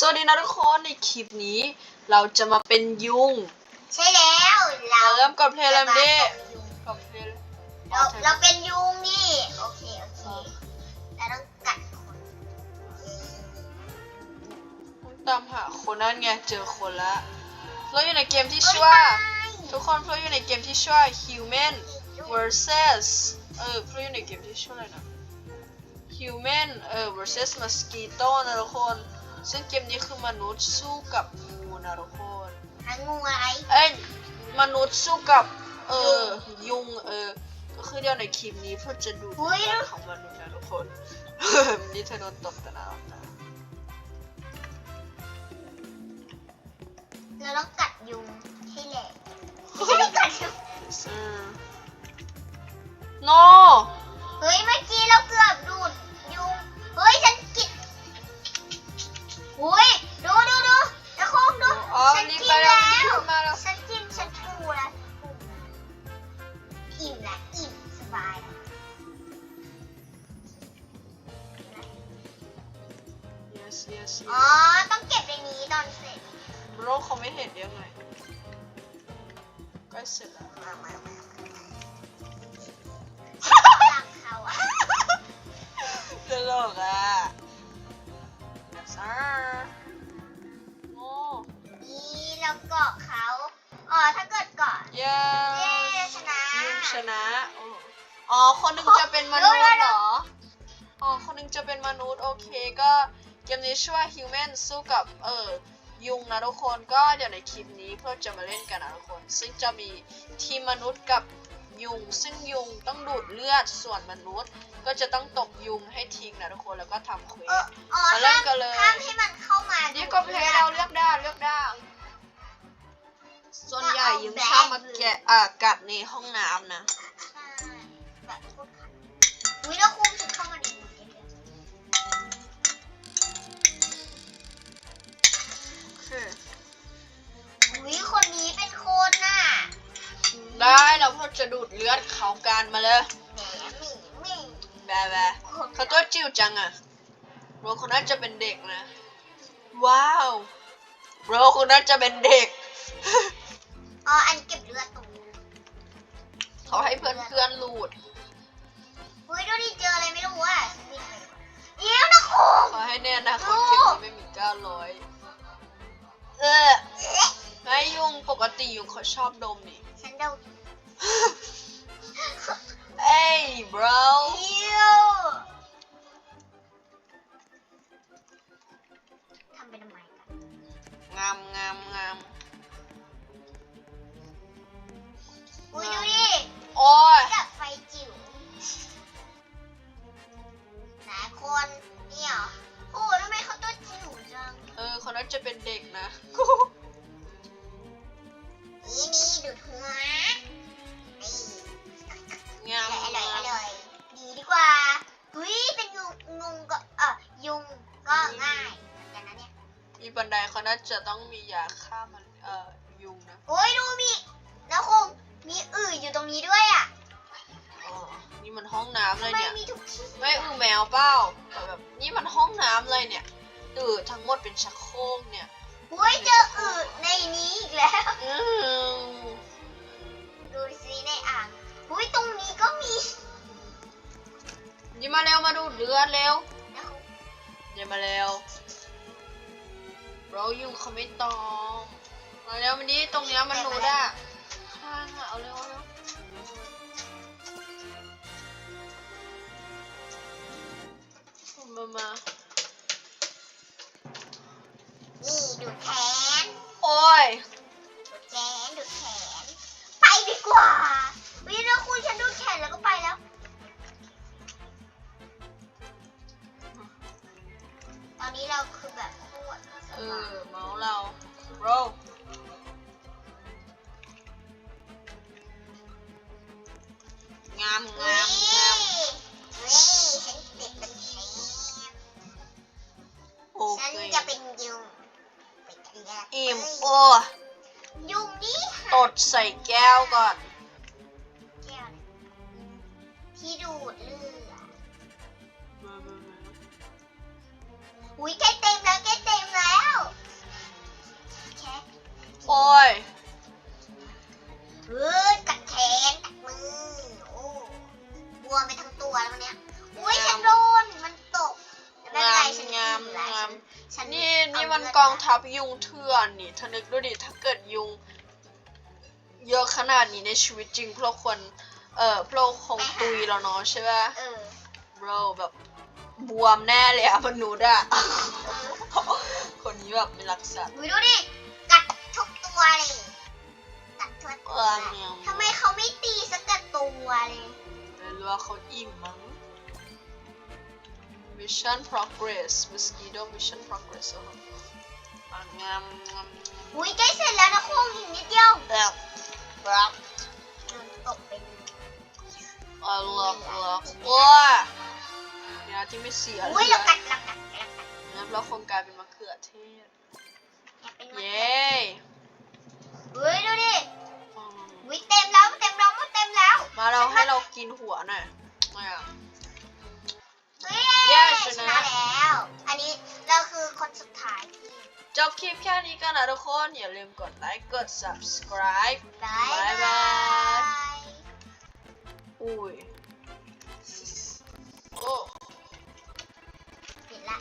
สวัสดีนะทุกคนในคลิปนี้ เราจะมาเป็นยุง ใช่แล้วเราเริ่มกดเพลย์เลยดิจะกดเพลย์เลยมาเป็นยุงเราเราเป็นยุงนี่ โอเค โอเคเราต้องกัดคนต้องตามหาคนนั่นไงเจอคนละเราอยู่ในเกมที่ชื่อว่า ทุกคนเราอยู่ในเกมที่ชื่อว่า Human versus เออเราอยู่ในเกมที่ชื่ออะไรนะ Human เออ versus Mosquito นะทุกคน ซึ่งเกมนี้คือมนุษย์สู้กับงูนะทุกคนทั้งงูอะไรเอ้ยมนุษย์สู้กับ เออ ยุงเออ ก็คือเดี๋ยวในคลิปนี้เพื่อจะดูดเลือดของมนุษย์นะทุกคนนี่เธอโดนตบแต่หนาตาเราต้องกัดยุงให้แหลกไม่ใช่กัดยุงอืม no เฮ้ยเมื่อกี้เราเกือบดูดยุง เฮ้ยฉัน กินเฮ้ยดูดูดูตะโคงดูอ๋อฉันรีบกินไปแล้วแล้วรีบมาแล้ว ฉันกินฉันทูแล้วอิ่มละอิ่มสบายละ yes yes อ๋อต้องเก็บในนี้ตอนเสร็จโรคเขาไม่เห็นยังไงใกล้เสร็จแล้ว มามามา ชนะโอ้อ๋อ คนหนึงจะเป็นมนุษย์เหรอ อ๋อ คนหนึงจะเป็นมนุษย์โอเคก็เกมนี้ชื่อว่า Human สู้กับเออยุงนะทุกคนก็เดี๋ยวในคลิปนี้เพื่อจะมาเล่นกันนะทุกคน ซึ่งจะมีทีมมนุษย์กับยุง ซึ่งยุงต้องดูดเลือดส่วนมนุษย์ ก็จะต้องตบยุงให้ทิ้งนะทุกคนแล้วก็ทำเควเอสออ๋อมาเริ่ห้ามกันเลยห้ามให้มันเข้ามานี่ก็เพลย์เราเลือกได้เลือกได้ ส่วนใหญ่ยุงชอบมาแกะอ่ากัดในห้องน้ำนะ ใช่แบบพูดขัดอุ้ยแล้วคุมถึงเข้ามาในหมดเลยเนี่ยโอเคอุ้ยคนนี้เป็นคนน่ะได้เราพอจะดูดเลือดเขากันมาเลยแหมหมีหมีแบะแบะเขาตัวจิ๋วจังอะโรคนนั้นจะเป็นเด็กนะ ว้าวโรคนนั้นจะเป็นเด็ก อ๋อ อันเก็บเลือดตรงนี้เขาให้เพื่อนเพื่อนๆลูดอุ้ยดูดิเจออะไรไม่รู้อะฉันวิ่งไปเดี๋ยวนะคุมเขาให้แน่นะคนเก่งนี้ไม่มีเก้าร้อยเออไอ้ยุงปกติยุงเขาชอบดมนี่ฉันเดาเอ้ย bro เดี๋ยวทำไปทำไมกันงามงามงาม อุ้ยดูดิโอ้ยจับไฟจิ๋วหลายคนเนี่ยเหรอโอ้ทำไมเขาตัวจิ๋วจัง เออคนนั้นจะเป็นเด็กนะ นี่นี่ดูดหัวนี่งามอร่อยอร่อยงาอมร่อยดีดีกว่าอุ้ยเป็นยุงงงก็เออยุงก็ง่ายเหมือนกันนะเนี่ยมีบันไดเขาน่าจะต้องมียาฆ่ามันเอ่อยุงนะโอ้ยดูมีแล้วคง มีอึ่อยู่ตรงนี้ด้วยอะอ๋อนี่มันห้องน้ำเลยทำไมเนี่ย มีทุกที่ไม่อือแมวเปล่าแต่แบบนี่มันห้องน้ำเลยเนี่ยอือทั้งหมดเป็นชักโครกเนี่ยอุ้ยเจออึในนี้อีกแล้ว อืมดูสิในอ่างอุ้ยตรงนี้ก็มีนี่มาเร็วมาดูดเลือดเร็วแล้วเดี๋ยวมาเร็วเรายุงเขาไม่ตองมาเร็วมันนี้ตรงเนี้ยมันหนูด มามา นี่ดูดแขนโอ้ย ดูดแขนดูดแขน ไปดีกว่าวิแล้วคุณฉันดูดแขนแล้วก็ไปแล้ว ตอนนี้เราคือแบบโคตรสเอบาอยเมาส์เราโรงามงามงา ดใส่แก้วก่อน แก้วที่ดูดเลือดอุ้ยแค่เต็มแล้วแค่เต็มแล้วโอ้ยพื้นกัดแขนกัดมือบวมไปทั้งตัวแล้วเนี้ยอุ้ยฉันโดนมันตกแต่ไม่เป็นไรงฉันงามงามนี่นี่มันกองทัพยุงเถื่อนนี่เนึกดูดิถ้าเกิดยุง เยอะขนาดนี้ในชีวิตจริงพวกเราควรเออพวกเราคงตุยแล้วเนาะใช่ป่ะเออ เราแบบบวมแน่เลยอะมนุษย์อะเออคนนี้แบบไม่รักสัตว์อุ๊ยดูดิ กัดทุกตัวเลย กัดทุกตัวเออเนี่ยทำไมเขาไม่ตีสักกัดตัวเลยไม่รู้ว่าเขาอิ่มมั้ง Mission progress mosquito mission progress โอ้โหอะงามงามอุ้ยใกล้เสร็จแล้วนะคงอีกนิดเดียวแบบ แบบโดนตกไปเลยอ๋อเลิกเลิกโอ้ยเนี่ยที่ไม่เสียอุ้ยเลเรายกัดเรากัดเรากัดงั้นเราคงกลายเป็นมะเขือเทศอยากเป็นมะเยเขือ้อุ้ยดูดิอืมอุ้ยเต็มแล้วเต็มแล้วเต็มแล้ว มาเราให้เรากินหัวหน่อยไม่อะเฮ้ยเย้ชชนะนะแล้ว อันนี้เราคือคนสุดท้ายที่ จบคลิปแค่นี้กันนะทุกคน อย่าลืมกดไลค์ กด subscribe บายบาย อุ้ย โอ้ เห็นละ